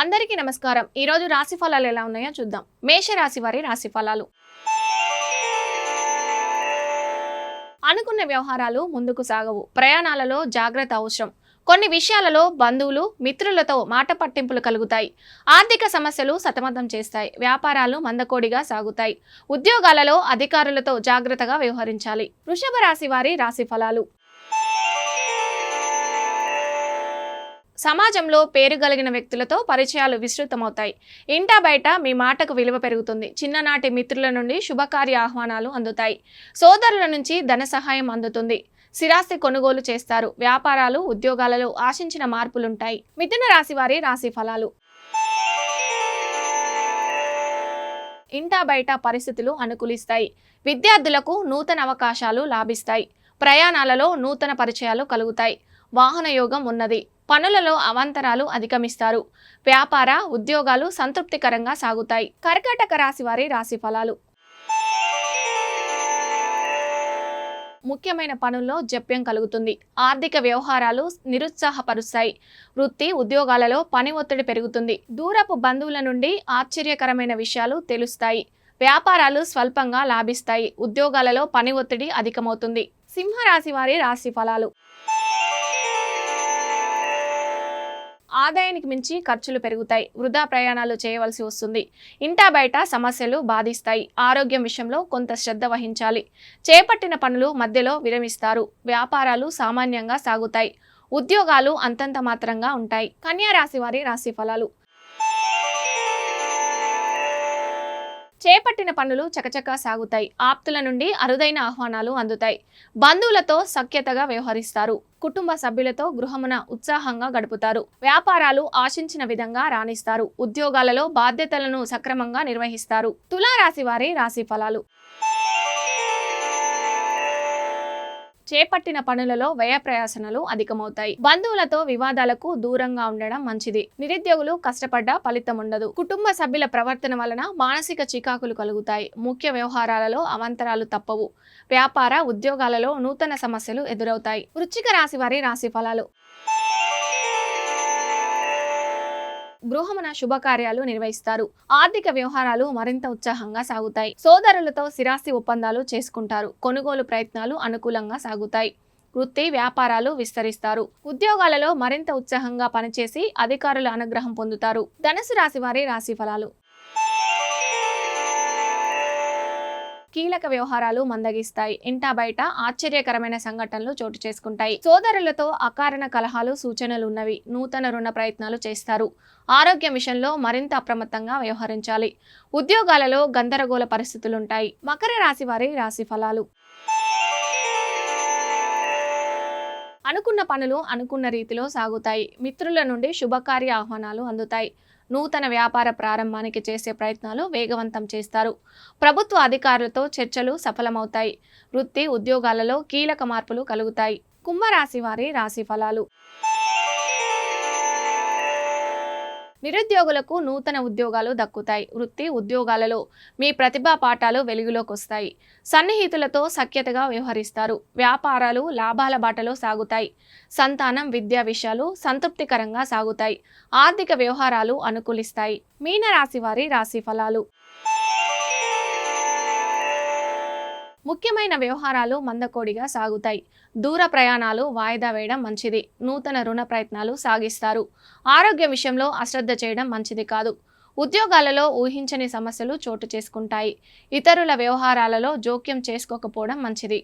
అందరికీ నమస్కారం. ఈరోజు రాశి ఫలాలు ఎలా ఉన్నాయో చూద్దాం. మేష రాశి వారి రాశి ఫలాలు. అనుకున్న వ్యవహారాలు ముందుకు సాగవు. ప్రయాణాలలో జాగ్రత్త అవసరం. కొన్ని విషయాలలో బంధువులు మిత్రులతో మాట పట్టింపులు కలుగుతాయి. ఆర్థిక సమస్యలు సతమతం చేస్తాయి. వ్యాపారాలు మందకోడిగా సాగుతాయి. ఉద్యోగాలలో అధికారులతో జాగ్రత్తగా వ్యవహరించాలి. వృషభ రాశి వారి రాశి ఫలాలు. సమాజంలో పేరు కలిగిన వ్యక్తులతో పరిచయాలు విస్తృతమవుతాయి. ఇంటా బయట మీ మాటకు విలువ పెరుగుతుంది. చిన్ననాటి మిత్రుల నుండి శుభకార్య ఆహ్వానాలు అందుతాయి. సోదరుల నుంచి ధన సహాయం అందుతుంది. స్థిరాస్తి కొనుగోలు చేస్తారు. వ్యాపారాలు ఉద్యోగాలలో ఆశించిన మార్పులుంటాయి. మిథున రాశి వారి రాశి ఫలాలు. ఇంటా బయట పరిస్థితులు అనుకూలిస్తాయి. విద్యార్థులకు నూతన అవకాశాలు లాభిస్తాయి. ప్రయాణాలలో నూతన పరిచయాలు కలుగుతాయి. వాహన యోగం ఉన్నది. పనులలో అవాంతరాలు అధిగమిస్తారు. వ్యాపార ఉద్యోగాలు సంతృప్తికరంగా సాగుతాయి. కర్కాటక రాశి వారి రాశి ఫలాలు. ముఖ్యమైన పనుల్లో జప్యం కలుగుతుంది. ఆర్థిక వ్యవహారాలు నిరుత్సాహపరుస్తాయి. వృత్తి ఉద్యోగాలలో పని ఒత్తిడి పెరుగుతుంది. దూరపు బంధువుల నుండి ఆశ్చర్యకరమైన విషయాలు తెలుస్తాయి. వ్యాపారాలు స్వల్పంగా లాభిస్తాయి. ఉద్యోగాలలో పని ఒత్తిడి అధికమవుతుంది. సింహరాశి వారి రాశి ఫలాలు. ఆదాయానికి మించి ఖర్చులు పెరుగుతాయి వృధా ప్రయాణాలు చేయవలసి వస్తుంది. ఇంటా బయట సమస్యలు బాధిస్తాయి. ఆరోగ్యం విషయంలో కొంత శ్రద్ధ వహించాలి. చేపట్టిన పనులు మధ్యలో విరమిస్తారు. వ్యాపారాలు సామాన్యంగా సాగుతాయి. ఉద్యోగాలు అంతంత మాత్రంగా ఉంటాయి. కన్యా రాశి వారి రాశి ఫలాలు. చేపట్టిన పనులు చకచకా సాగుతాయి. ఆప్తుల నుండి అరుదైన ఆహ్వానాలు అందుతాయి. బంధువులతో సఖ్యతగా వ్యవహరిస్తారు. కుటుంబ సభ్యులతో గృహమున ఉత్సాహంగా గడుపుతారు. వ్యాపారాలు ఆశించిన విధంగా రాణిస్తారు. ఉద్యోగాలలో బాధ్యతలను సక్రమంగా నిర్వహిస్తారు. తులారాశి వారి రాశి ఫలాలు. చేపట్టిన పనులలో వ్యయ ప్రయాసనలు అధికమవుతాయి. బంధువులతో వివాదాలకు దూరంగా ఉండడం మంచిది. నిరుద్యోగులు కష్టపడ్డా ఫలితం ఉండదు. కుటుంబ సభ్యుల ప్రవర్తన వలన మానసిక చికాకులు కలుగుతాయి. ముఖ్య వ్యవహారాలలో అవంతరాలు తప్పవు. వ్యాపార ఉద్యోగాలలో నూతన సమస్యలు ఎదురవుతాయి. వృచ్చిక రాశి వారి రాశి ఫలాలు గృహమున శుభకార్యాలు నిర్వహిస్తారు. ఆర్థిక వ్యవహారాలు మరింత ఉత్సాహంగా సాగుతాయి. సోదరులతో స్థిరాస్తి ఒప్పందాలు చేసుకుంటారు. కొనుగోలు ప్రయత్నాలు అనుకూలంగా సాగుతాయి. వృత్తి వ్యాపారాలు విస్తరిస్తారు. ఉద్యోగాలలో మరింత ఉత్సాహంగా పనిచేసి అధికారుల అనుగ్రహం పొందుతారు. ధనుసు రాశి వారి రాశి ఫలాలు. కీలక వ్యవహారాలు మందగిస్తాయి. ఇంటా బయట ఆశ్చర్యకరమైన సంఘటనలు చోటు చేసుకుంటాయి. సోదరులతో అకారణ కలహాలు సూచనలు ఉన్నవి నూతన రుణ ప్రయత్నాలు చేస్తారు. ఆరోగ్యం విషయంలో మరింత అప్రమత్తంగా వ్యవహరించాలి. ఉద్యోగాలలో గందరగోళ పరిస్థితులుంటాయి. మకర రాశి వారి రాశి ఫలాలు. అనుకున్న పనులు అనుకున్న రీతిలో సాగుతాయి. మిత్రుల నుండి శుభకార్య ఆహ్వానాలు అందుతాయి. నూతన వ్యాపార ప్రారంభానికి చేసే ప్రయత్నాలు వేగవంతం చేస్తారు. ప్రభుత్వ అధికారులతో చర్చలు సఫలమవుతాయి. వృత్తి ఉద్యోగాలలో కీలక మార్పులు కలుగుతాయి. కుంభరాశి వారి రాశి ఫలాలు. నిరుద్యోగులకు నూతన ఉద్యోగాలు దక్కుతాయి. వృత్తి ఉద్యోగాలలో మీ ప్రతిభా పాఠాలు వెలుగులోకి వస్తాయి సన్నిహితులతో సఖ్యతగా వ్యవహరిస్తారు. వ్యాపారాలు లాభాల బాటలో సాగుతాయి. సంతానం విద్యా విషయాలు సంతృప్తికరంగా సాగుతాయి. ఆర్థిక వ్యవహారాలు అనుకూలిస్తాయి. మీన రాశి వారి రాశి ఫలాలు. ముఖ్యమైన వ్యవహారాలు మందకోడిగా సాగుతాయి. దూర ప్రయాణాలు వాయిదా వేయడం మంచిది. నూతన రుణ ప్రయత్నాలు సాగిస్తారు. ఆరోగ్య విషయంలో అశ్రద్ధ చేయడం మంచిది కాదు. ఉద్యోగాలలో ఊహించని సమస్యలు చోటు చేసుకుంటాయి. ఇతరుల వ్యవహారాలలో జోక్యం చేసుకోకపోవడం మంచిది.